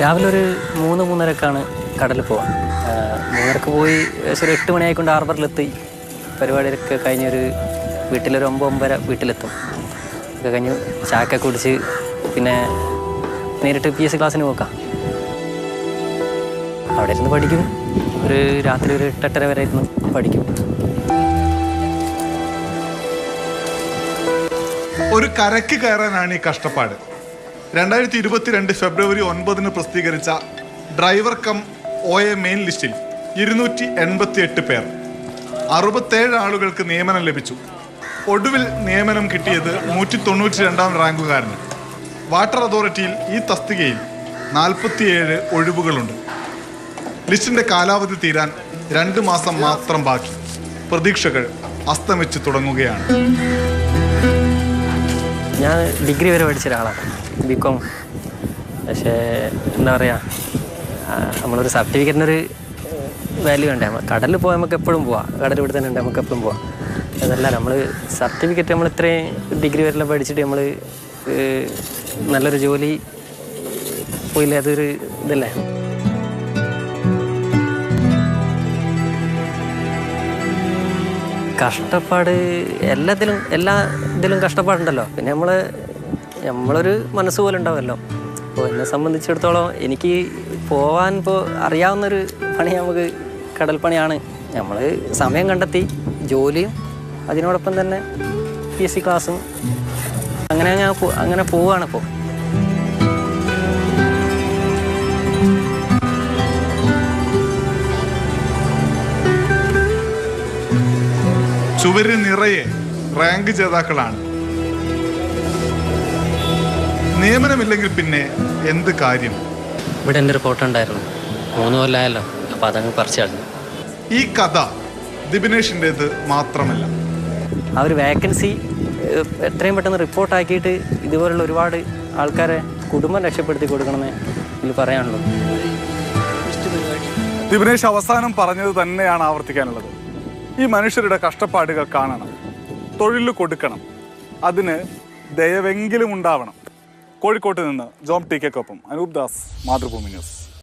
രാവിലെ ഒരു മൂന്ന് മൂന്നരക്കാണ് കടലിൽ പോവാം. മൂന്നരക്ക് പോയി ഏകദേശം ഒരു എട്ട് മണിയായിക്കൊണ്ട് ഹാർബറിലെത്തി. പരിപാടിയൊക്കെ കഴിഞ്ഞൊരു വീട്ടിലൊരു ഒമ്പത് ഒമ്പര വീട്ടിലെത്തും. ഒക്കെ കഴിഞ്ഞ് ചായക്കെ കുടിച്ച് പിന്നെ നേരിട്ട് പി എസ് ക്ലാസ്സിന് പോക്കാം. അവിടെ ഇരുന്ന് പഠിക്കും. ഒരു രാത്രി ഒരു എട്ടെട്ടര വരെ ഇരുന്ന് പഠിക്കും. ഒരു കരക്ക് കയറാനാണ് ഈ കഷ്ടപ്പാട്. രണ്ടായിരത്തി ഇരുപത്തിരണ്ട് ഫെബ്രുവരി ഒൻപതിന് പ്രസിദ്ധീകരിച്ച driver cum O A main ലിസ്റ്റിൽ ഇരുന്നൂറ്റി എൺപത്തി എട്ട് പേർ. അറുപത്തേഴ് ആളുകൾക്ക് നിയമനം ലഭിച്ചു. ഒടുവിൽ നിയമനം കിട്ടിയത് നൂറ്റി തൊണ്ണൂറ്റി രണ്ടാം റാങ്കുകാരന്. വാട്ടർ അതോറിറ്റിയിൽ ഈ തസ്തികയിൽ നാൽപ്പത്തിയേഴ് ഒഴിവുകളുണ്ട്. ലിസ്റ്റിന്റെ കാലാവധി തീരാൻ രണ്ട് മാസം മാത്രം ബാക്കി. പ്രതീക്ഷകൾ അസ്തമിച്ച് തുടങ്ങുകയാണ്. ഞാൻ ഡിഗ്രി വരെ പഠിച്ച ഒരാളാണ്. ബികോം പക്ഷേ എന്താ പറയുക നമ്മളൊരു സർട്ടിഫിക്കറ്റിനൊരു വാല്യൂ ഉണ്ട് കടലിൽ പോയാൽ നമുക്ക് എപ്പോഴും പോവാം. കടൽ ഇവിടെ തന്നെ ഉണ്ട് നമുക്ക് എപ്പോഴും പോവാം. അതല്ല നമ്മൾ സർട്ടിഫിക്കറ്റ് നമ്മൾ ഇത്രയും ഡിഗ്രി വരെ പഠിച്ചിട്ട് നമ്മൾ നല്ലൊരു ജോലി പോയില്ലേ? അതൊരു ഇതല്ലേ? കഷ്ടപ്പാട് എല്ലാത്തിലും എല്ലാ ഇതിലും കഷ്ടപ്പാടുണ്ടല്ലോ. പിന്നെ നമ്മൾ നമ്മളൊരു മനസ്സ് പോലെ ഉണ്ടാവുമല്ലോ അപ്പോൾ എന്നെ സംബന്ധിച്ചിടത്തോളം എനിക്ക് പോവാൻ ഇപ്പോൾ അറിയാവുന്നൊരു പണി നമുക്ക് കടൽ പണിയാണ്. നമ്മൾ സമയം കണ്ടെത്തി ജോലിയും അതിനോടൊപ്പം തന്നെ പി എസ് സി ക്ലാസ്സും അങ്ങനെ ഞാൻ അങ്ങനെ പോവുകയാണ് ചുവര് നിറയെ റാങ്ക് ജേതാക്കളാണ്. നിയമനമില്ലെങ്കിൽ പിന്നെ എന്ത് കാര്യം? ഇവിടെ എന്റെ റിപ്പോർട്ട് ഉണ്ടായിരുന്നു. മൂന്ന് കൊല്ലമായല്ലോ അപ്പൊ അതങ്ങ് പറിച്ചു ഈ കഥ ദിബിനേഷിന്റെത് മാത്രമല്ല. ആ ഒരു വേക്കൻസി എത്രയും പെട്ടെന്ന് റിപ്പോർട്ടാക്കിയിട്ട് ഇതുപോലുള്ള ഒരുപാട് ആൾക്കാരെ കുടുംബം രക്ഷപ്പെടുത്തി കൊടുക്കണമെന്ന് ഇതിൽ പറയാനുള്ളൂ. ദിബിനേഷ് അവസാനം പറഞ്ഞത് തന്നെയാണ് ആവർത്തിക്കാനുള്ളത്. ഈ മനുഷ്യരുടെ കഷ്ടപ്പാടുകൾ കാണണം. തൊഴിൽ കൊടുക്കണം. അതിന് ദയവെങ്കിലും ഉണ്ടാവണം. കോഴിക്കോട്ട് നിന്ന് ജോം ടി കെക്കൊപ്പം അനൂപ് ദാസ് മാതൃഭൂമി ന്യൂസ്.